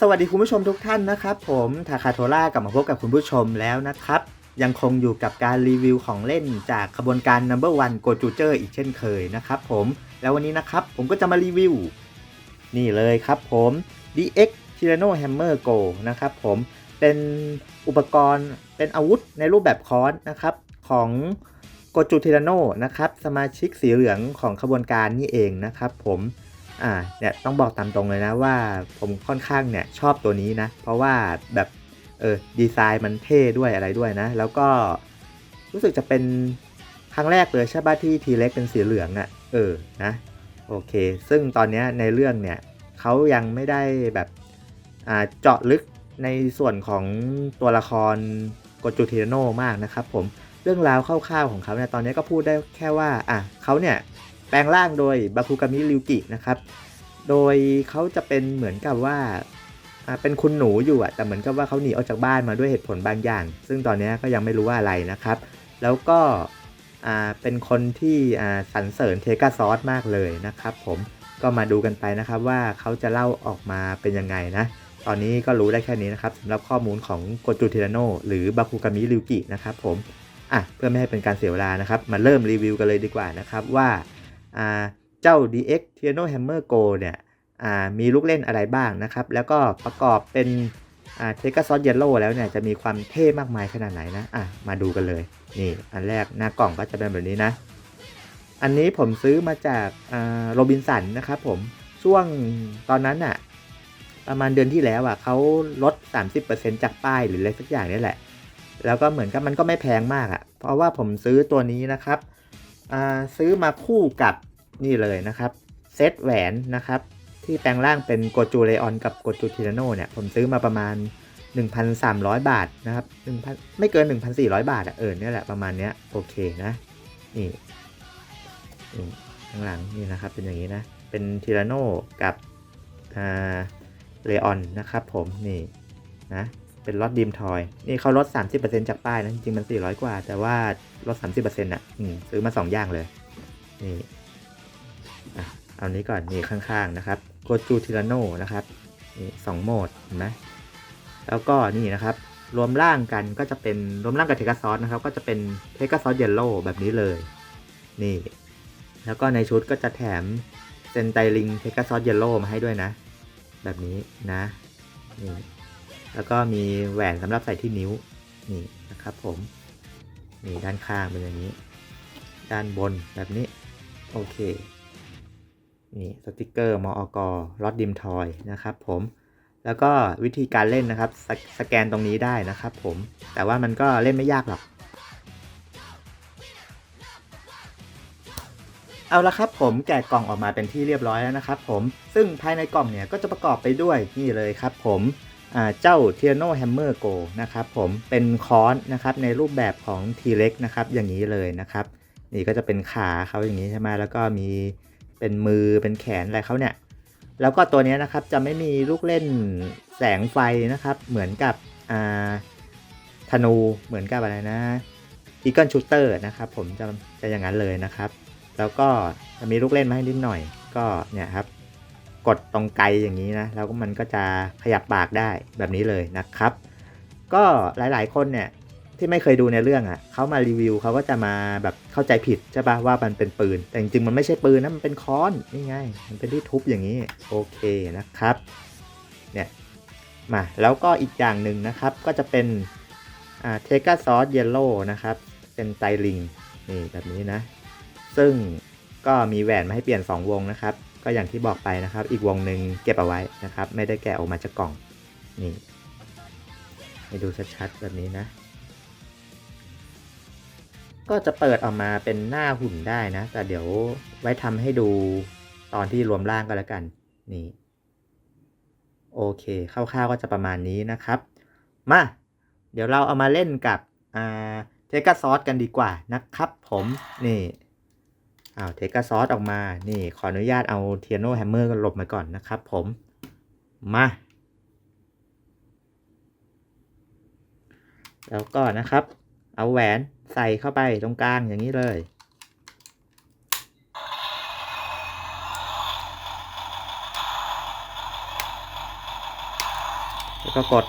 สวัสดีคุณผู้ชมทุกท่านนะครับผมทาคาโทล่ากลับมาพบกับคุณผู้ชมแล้วนะครับ ยังคงอยู่กับการรีวิวของเล่นจากขบวนการ Number One Go j u j e r อีกเช่นเคยนะครับผมแล้ววันนี้นะครับผมก็จะมารีวิว นี่เลยครับผม DX Tirano Hammer Go นะครับผมเป็นอุปกรณ์เป็นอาวุธในรูปแบบค้อนนะครับของโกจูเท r โนนะครับสมาชิกสีเหลืองของขบวนการนี่เองนะครับผม อ่าเนี่ยต้องบอกตามตรงเลยนะว่าผมค่อนข้างเนี่ยชอบตัวนี้นะ เพราะว่าแบบเออดีไซน์มันเท่ด้วยอะไรด้วยนะ แล้วก็รู้สึกจะเป็นครั้งแรกเลยใช่ป่ะที่ทีเล็กเป็นสีเหลืองอะ่ะเออนะโอเค ซึ่งตอนนี้ในเรื่องเนี่ยเขายังไม่ได้แบบอ่าเจาะลึกในส่วนของตัวละครโกจูเทโนมากนะครับผมเรื่องราวคร่าวๆของเขาเนี่ยตอนนี้ก็พูดได้แค่ว่าอะเขาเนี่ย แปลงร่างโดยบาคุกามิริวกินะครับ โดยเขาจะเป็นเหมือนกับว่าเป็นคุณหนูอยู่อะแต่เหมือนกับว่าเขาหนีออกจากบ้านมาด้วยเหตุผลบางอย่าง ซึ่งตอนนี้ก็ยังไม่รู้ว่าอะไรนะครับ แล้วก็เป็นคนที่สรรเสริญเทกาซอสมากเลยนะครับ ผมก็มาดูกันไปนะครับว่าเขาจะเล่าออกมาเป็นยังไงนะ ตอนนี้ก็รู้ได้แค่นี้นะครับสำหรับข้อมูลของโกจูเท r โนหรือบาคุกามิริวกินะครับผมอะเพื่อไม่ให้เป็นการเสียเวลานะครับ มาเริ่มรีวิวกันเลยดีกว่านะครับว่า เจ้า DX t i r a n o Hammer Go เนี่ยมีลูกเล่นอะไรบ้างนะครับ แล้วก็ประกอบเป็นเทกาซอสเยลโล่แล้วเนี่ยจะมีความเท่มากมายขนาดไหนนะอะมาดูกันเลย นี่อันแรกหน้ากล่องก็จะเป็นแบบนี้นะ อันนี้ผมซื้อมาจากโรบินสันนะครับผมช่วงตอนนั้นอะประมาณเดือนที่แล้วอะเขาลด 30%จากป้ายหรืออะไรสักอย่างนี่แหละ แล้วก็เหมือนกับมันก็ไม่แพงมากอะ เพราะว่าผมซื้อตัวนี้นะครับซื้อมาคู่กับ นี่เลยนะครับเซตแหวนนะครับที่แปลงร่างเป็นโกจูเลออนกับโกจูทิราโนเนี่ยผมซื้อมาประมาณ 1,300 บาทนะครับ1,000ไม่เกิน 1,400 บาทอะเออเนี่ยแหละประมาณเนี้ยโอเคนะนี่นี่ข้างหลังนี่นะครับเป็นอย่างนี้นะเป็นทิราโนกับอ่าเลออนนะครับผมนี่นะเป็นลดดีมทอยนี่เขาลด 30%จากป้ายนะจริงๆมัน 400 กว่า แต่ว่าลด 30%อะอืมซื้อมา 2 อย่างเลยนี่ เอานี้ก่อนนี่ข้างๆนะครับโกจูทิราโนนะครับนี่สองโหมดเห็นไหมแล้วก็นี่นะครับ รวมร่างกันก็จะเป็นรวมร่างกับเทกาซอสนะครับ ก็จะเป็นเทกาซอสเยลโล่แบบนี้เลย นี่ แล้วก็ในชุดก็จะแถมเซนไตลิงเทกาซอสเยลโล่มาให้ด้วยนะ แบบนี้นะนี่แล้วก็มีแหวนสำหรับใส่ที่นิ้วนี่นะครับผมนี่ด้านข้างเป็นอย่างนี้ ด้านบนแบบนี้ โอเค นี่สติกเกอร์มอกรอดดิมทอยนะครับผมแล้วก็วิธีการเล่นนะครับสสแกนตรงนี้ได้นะครับผมแต่ว่ามันก็เล่นไม่ยากหรอก เอาละครับผมแกะกล่องออกมาเป็นที่เรียบร้อยแล้วนะครับผมซึ่งภายในกล่องเนี่ยก็จะประกอบไปด้วยนี่เลยครับผมอ่าเจ้า t i r a n o Hammer Go นะครับผมเป็นค้อนนะครับในรูปแบบของ T-Rex นะครับอย่างนี้เลยนะครับ นี่ก็จะเป็นขาเขาอย่างนี้ใช่ไหมแล้วก็มี เป็นมือเป็นแขนอะไรเขาเนี่ย แล้วก็ตัวนี้นะครับจะไม่มีลูกเล่นแสงไฟนะครับ เหมือนกับอ่าธนูเหมือนกับอะไรนะ Eagle Shooter นะครับผมจะจะอย่างนั้นเลยนะครับ แล้วก็จะมีลูกเล่นมาให้นิดหน่อยก็เนี่ยครับ กดตรงไกลอย่างนี้นะแล้วก็มันก็จะขยับปากได้แบบนี้เลยนะครับ ก็หลายๆคนเนี่ย ที่ไม่เคยดูในเรื่องอะ่ะเขามารีวิวเขาก็จะมาแบบเข้าใจผิดใช่ปะว่ามันเป็นปืน แต่จริงๆมันไม่ใช่ปืนนะมันเป็นค้อนนี่ไงมันเป็นที่ทุบอย่างนี้โอเคนะครับเนี่ยมาแล้วก็อีกอย่างหนึ่งนะครับก็จะเป็นอ่าเทกาซอสเยลโล่นะครับเป็นไตลิงนี่แบบนี้นะ ซึ่งก็มีแหวนมาให้เปลี่ยน 2 วงนะครับ ก็อย่างที่บอกไปนะครับ อีกวงหนึ่งเก็บเอาไว้นะครับ ไม่ได้แกะออกมาจากกล่องนี่ให้ดูชัดๆแบบนี้นะ ก็จะเปิดออกมาเป็นหน้าหุ่นได้นะ แต่เดี๋ยวไว้ทำให้ดูตอนที่รวมร่างก็แล้วกัน นี่ โอเคคร่าวๆก็จะประมาณนี้นะครับ มา เดี๋ยวเราเอามาเล่นกับอ่าเทกาซอสกันดีกว่านะครับผมนี่อ้าวเทกาซอสออกมา นี่ขออนุญาตเอาเทียโนแฮมเมอร์กันหลบมาก่อนนะครับผม มา แล้วก็นะครับ เอาแหวน ใส่เข้าไปตรงกลางอย่างนี้เลย แล้วก็กด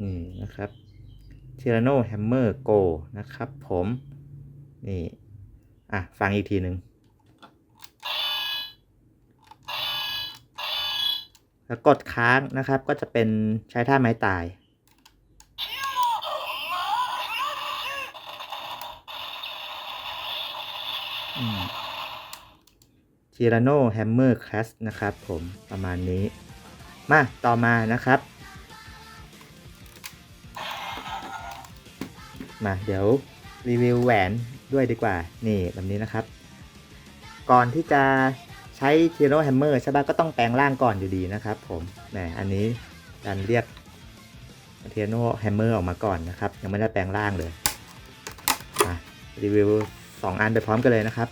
นี่นะครับ Tyranno Hammer Go นะครับผม นี่ อะ ฟังอีกทีหนึ่งแล้วกดค้างนะครับก็จะเป็นใช้ท่าไม้ตาย ทีราโนแฮมเมอร์คลาสนะครับผมประมาณนี้ มาต่อมานะครับ มาเดี๋ยวรีวิวแหวนด้วยดีกว่า นี่แบบนี้นะครับ ก่อนที่จะใช้ทีโรแฮมเมอร์ใช่ปะก็ต้องแปลงร่างก่อนอยู่ดีนะครับผมแหมอันนี้การเรียกทีโรแฮมเมอร์ออกมาก่อนนะครับ ยังไม่ได้แปลงร่างเลยมารีวิว 2 อันไปพร้อมกันเลยนะครับ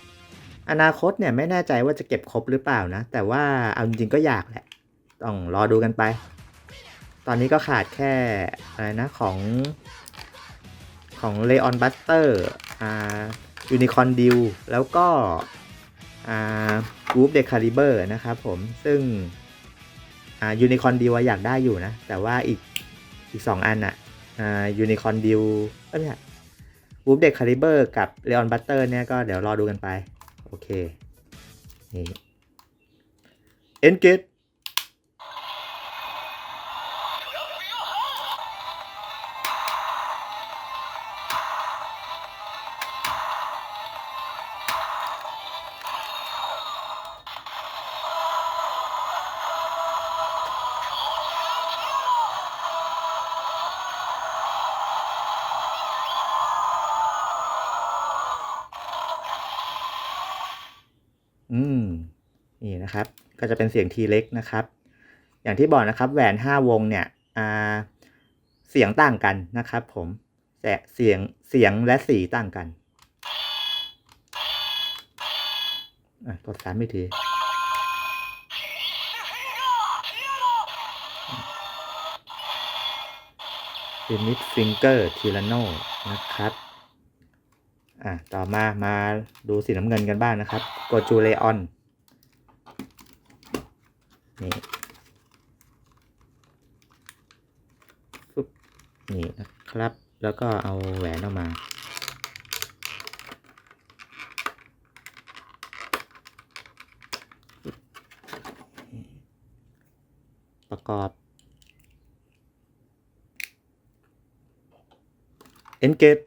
อนาคตเนี่ยไม่แน่ใจว่าจะเก็บครบหรือเปล่านะ แต่ว่าเอาจริงๆก็อยากแหละ ต้องรอดูกันไป ตอนนี้ก็ขาดแค่อะไรนะของของเลออนบัสเตอร์อ่ายูนิคอนดิวแล้วก็อ่ากูฟเดคาลิเบอร์นะครับผมซึ่งอ่ายูนิคอนดิวอยากได้อยู่นะ แต่ว่าอีกอีกสองอันอะอ่ายูนิคอนดิวเอ้ย วูฟเดคาลิเบอร์กับเลออนบัตเตอร์เนี่ยก็เดี๋ยวรอดูกันไป โอเค นี่เอ็นเกต ก็จะเป็นเสียงทีเล็กนะครับ อย่างที่บอกนะครับแหวน 5 วงเนี่ยเสียงต่างกันนะครับ ผมแต่เสียงเสียงและสีต่างกันอะกดสามไม่ทีฟินิชฟิงเกอร์ทีลาโนนะครับ อะ ต่อมามาดูสีน้ำเงินกันบ้างนะครับ โกจูเลออน นี่ปุ๊บนี่นะครับ แล้วก็เอาแหวนออกมาประกอบ Engage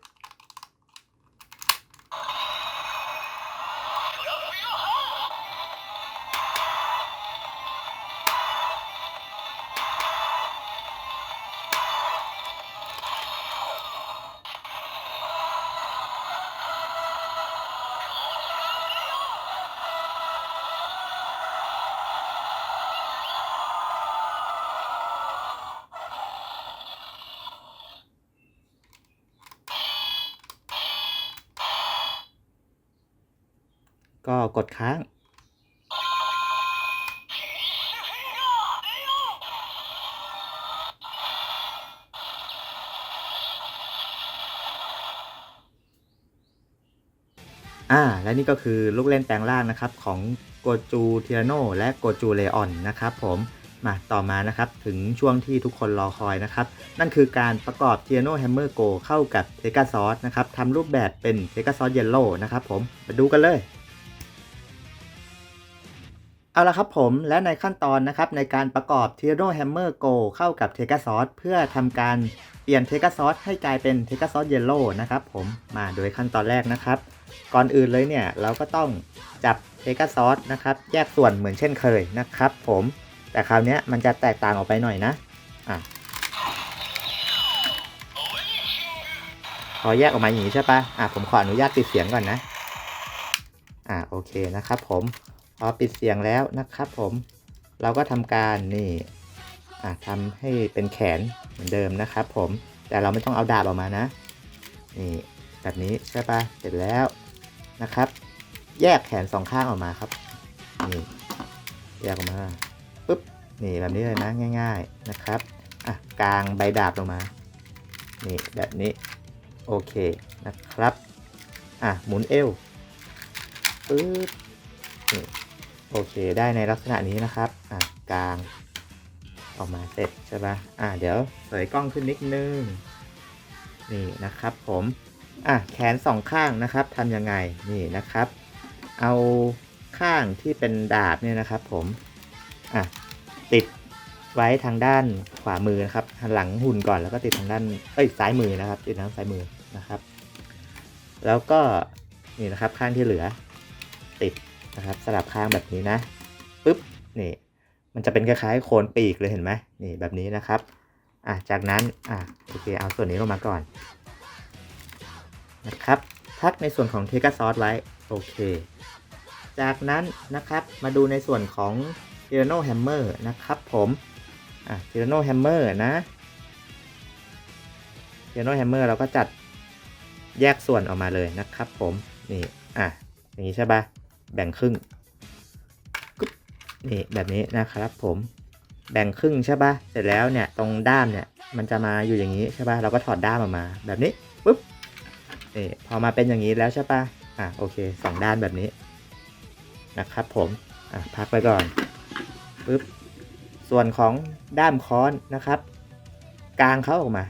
ก็กดค้าง อ่า และนี่ก็คือลูกเล่นแปลงร่างนะครับ ของโกจูเทียโนและโกจูเลออนนะครับผมมาต่อมานะครับถึงช่วงที่ทุกคนรอคอยนะครับ นั่นคือการประกอบเทียโนแฮมเมอร์โกเข้ากับเทกาซอสนะครับทำรูปแบบเป็นเทกาซอสเยลโล่นะครับผมมาดูกันเลย เอาละครับผมและในขั้นตอนนะครับในการประกอบ t y r a n o Hammer Go เข้ากับ t e g a s a u c e เพื่อทำการเปลี่ยน t e g a s a u c e ให้กลายเป็น t e g a s a u c e Yellow นะครับผมมาโดยขั้นตอนแรกนะครับ ก่อนอื่นเลยเนี่ยเราก็ต้องจับ t e g a s a u c e นะครับแยกส่วนเหมือนเช่นเคยนะครับ ผมแต่คราวนี้มันจะแตกต่างออกไปหน่อยนะอะพอแยกออกมาอย่างนี้ใช่ปะอะผมขออนุญาตปิดเสียงก่อนนะอะโอเคนะครับผม พอปิดเสียงแล้วนะครับผม เราก็ทำการนี่ทำให้เป็นแขนเหมือนเดิมนะครับผม แต่เราไม่ต้องเอาดาบออกมานะ นี่แบบนี้ใช่ปะเสร็จแล้วนะครับ แยกแขนสองข้างออกมาครับ นี่แยกออกมาปุ๊บ นี่แบบนี้เลยนะง่าย ๆนะครับ อะกลางใบดาบลงมา นี่แบบนี้ โอเคนะครับ อะหมุนเอวปึ๊บนี่ โอเคได้ในลักษณะนี้นะครับอะกลาง ออกมาเสร็จใช่ปะอะเดี๋ยวเสยกล้องขึ้นนิดนึงนี่นะครับผมอะแขนสองข้างนะครับทำยังไงนี่นะครับ เอาข้างที่เป็นดาบเนี่ยนะครับ ผมอะติดไว้ทางด้านขวามือนะครับหันหลังหุ่นก่อนแล้วก็ติดทางด้านเอ้ยซ้ายมือนะครับ ติดทางซ้ายมือนะครับ แล้วก็นี่นะครับข้างที่เหลือ ติด นะครับสลับข้างแบบนี้นะปุ๊บนี่มันจะเป็นคล้ายๆโคนปีกเลยเห็นไหมนี่แบบนี้นะครับอะจากนั้นอะโอเคเอาส่วนนี้ลงมาก่อนนะครับพักในส่วนของเทกซอสไว้โอเค จากนั้นนะครับมาดูในส่วนของ t y r a n n o Hammer นะครับผมอะ t y r a n n o Hammer นะ t y r a n n o Hammer เราก็จัดแยกส่วนออกมาเลยนะครับผมนี่อะอย่างนี้ใช่ปะ แบ่งครึ่งนี่แบบนี้นะครับผมแบ่งครึ่งใช่ปะเสร็จแล้วเนี่ยตรงด้ามเนี่ยมันจะมาอยู่อย่างนี้ใช่ปะเราก็ถอดด้ามออกมา แบบนี้ปุ๊บนี่พอมาเป็นอย่างนี้แล้วใช่ปะอะโอเคสองด้านแบบนี้นะครับผมอะพักไว้ก่อนปุ๊บส่วนของด้ามค้อนนะครับกลางเขาออกมา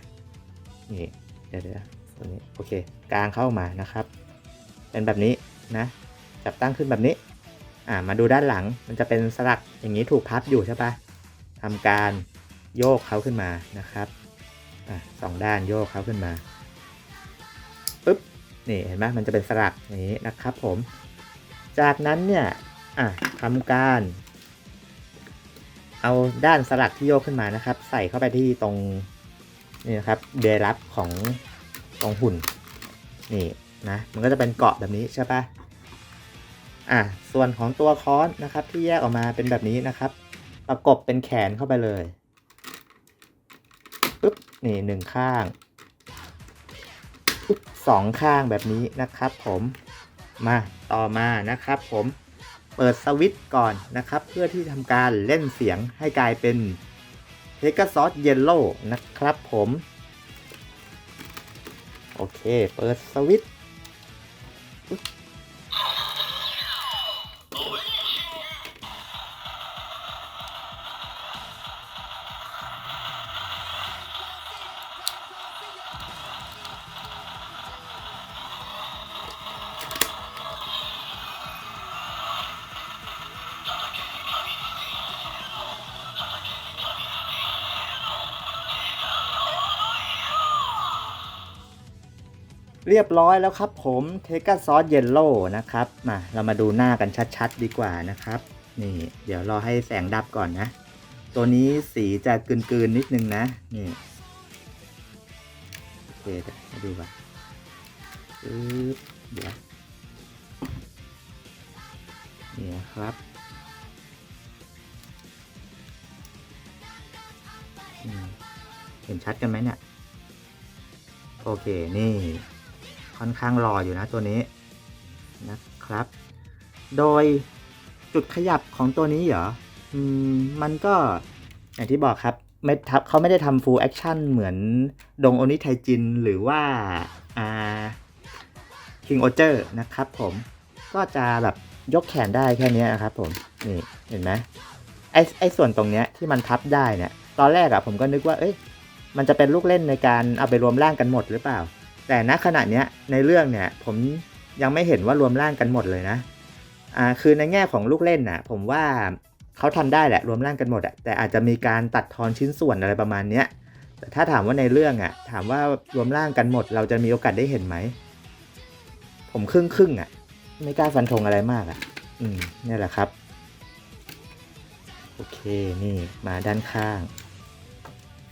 นี่เดี๋ยวเดี๋ยวตรงนี้โอเคกลางเข้ามานะครับ เป็นแบบนี้นะ จับตั้งขึ้นแบบนี้ อ่ามาดูด้านหลังมันจะเป็นสลักอย่างนี้ถูกพับอยู่ใช่ปะทำการโยกเขาขึ้นมานะครับอ่าสองด้านโยกเขาขึ้นมาปึ๊บนี่เห็นไหมมันจะเป็นสลักอย่างนี้นะครับผม จากนั้นเนี่ยอะทำการ เอาด้านสลักที่โยกขึ้นมานะครับ ใส่เข้าไปที่ตรงนี่นะครับเดรับของตรงหุ่นนี่นะมันก็จะเป็นเกาะแบบนี้ใช่ปะ อะส่วนของตัวค้อนนะครับ ที่แยกออกมาเป็นแบบนี้นะครับ ประกบเป็นแขนเข้าไปเลยปึ๊บนี่หนึ่งข้างปึ๊บสองข้างแบบนี้นะครับ ผมมาต่อมานะครับ ผมเปิดสวิตช์ก่อนนะครับ เพื่อที่ทำการเล่นเสียงให้กลายเป็นเ e ก a ซอสเยลโล่นะครับผม โอเค เปิดสวิตช์ เรียบร้อยแล้วครับผมเทก a ซอสเยลโล่นะครับมาเรามาดูหน้ากันชัดๆ ดีกว่านะครับ นี่ เดี๋ยวรอให้แสงดับก่อนนะ ตัวนี้สีจะกลืนๆนิดนึงนะ นี่โอเคเดี๋ยวมาดูก่อนปึ๊บเดี๋ยวนี่นะครับเห็นชัดกันไหมเนี่ย โอเค นี่ ค่อนข้างรออยู่นะตัวนี้นะครับ โดยจุดขยับของตัวนี้เหรออืมมันก็อย่างที่บอกครับไม่ทับเขาไม่ได้ทำ full action เหมือนดงโอนิไทจินหรือว่าอ่า King o เจอร์นะครับผมก็จะแบบยกแขนได้แค่นี้นะครับผมนี่เห็นไหมไอไอส่วนตรงเนี้ยที่มันพับได้เนี่ยตอนแรกอะผมก็นึกว่าเอ้ยมันจะเป็นลูกเล่นในการเอาไปรวมร่างกันหมดหรือเปล่า แต่ณขณะเนี้ยในเรื่องเนี่ยผมยังไม่เห็นว่ารวมร่างกันหมดเลยนะอ่าคือในแง่ของลูกเล่นน่ะผมว่าเขาทำได้แหละรวมร่างกันหมดอะแต่อาจจะมีการตัดทอนชิ้นส่วนอะไรประมาณเนี้ยแต่ถ้าถามว่าในเรื่องอะถามว่ารวมร่างกันหมด เราจะมีโอกาสได้เห็นไหม ผมครึ่งครึ่งอะไม่กล้าฟันธงอะไรมากอะอืมนี่แหละครับโอเคนี่มาด้านข้าง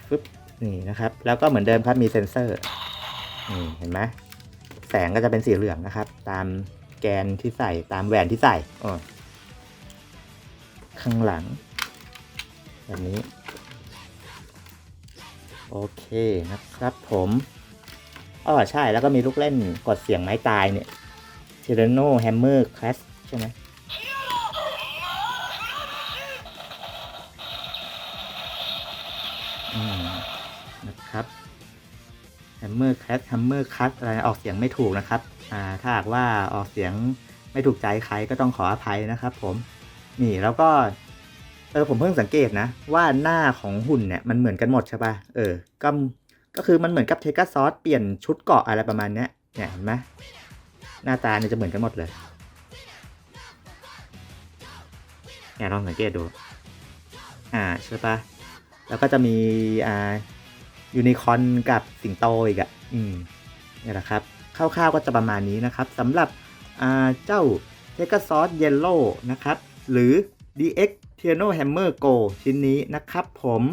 ฟึบนี่นะครับ แล้วก็เหมือนเดิมครับมีเซ็นเซอร์ นี่เห็นไหมแสงก็จะเป็นสีเหลืองนะครับ ตามแกนที่ใส่ตามแหวนที่ใส่อ๋อข้างหลัง แบบนี้ โอเคนะครับผมอ๋อใช่แล้วก็มีลูกเล่นกดเสียงไม้ตายเนี่ย t y r a n n o Hammer Clash ใช่ไหมอืมนะครับ Hammer Cat Hammer Cut อะไรออกเสียงไม่ถูกนะครับอ่าถ้าหากว่าออกเสียงไม่ถูกใจใครก็ต้องขออภัยนะครับ ผมนี่แล้วก็เออผมเพิ่งสังเกตนะ ว่าหน้าของหุ่นเนี่ยมันเหมือนกันหมดใช่ปะเออก็ก็คือมันเหมือนกับเทกาซอสเปลี่ยนชุดเกาะอะไรประมาณเนี้ยเนี่ยเห็นไหมหน้าตาเนี่ยจะเหมือนกันหมดเลยเนี่ยลองสังเกตดู อ่าใช่ปะแล้วก็จะมีอ่า ยูนิคอนกับสิงโตอีกอะ่ะอืมนี่แหละครับคร่าวๆก็จะประมาณนี้นะครับสำหรับเจ้าเทกซอสเยลโล่นะครับ หรือ DX t i a n o Hammer Go ชิ้นนี้นะครับผม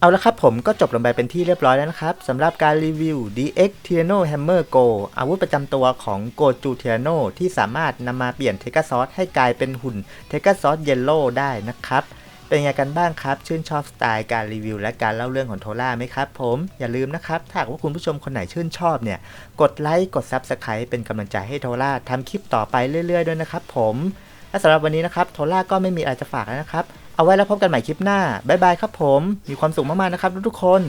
เอาละครับผมก็จบลงไปเป็นที่เรียบร้อยแล้วนะครับสำหรับการรีวิว DX t i a n o Hammer Go อาวุธประจำตัวของ Goju t i a n o ที่สามารถนำมาเปลี่ยนเทกซอสให้กลายเป็นหุ่นเทกซอสเยลโล่ได้นะครับ เป็นยังไงกันบ้างครับ ชื่นชอบสไตล์การรีวิว และการเล่าเรื่องของโทล่าไหมครับ ผมอย่าลืมนะครับ ถ้าว่าคุณผู้ชมคนไหนชื่นชอบเนี่ย กดไลค์กดซับสไคร b e เป็นกำลังใจให้โทล่าทำคลิปต่อไปเรื่อย ๆ ด้วยนะครับ ผมและสำหรับวันนี้นะครับโทล่าก็ไม่มีอะไรจะฝากแล้วนะครับ เอาไว้แล้วพบกันใหม่คลิปหน้าบ๊ายบายครับผมมีความสุขมากๆนะครับทุกๆคน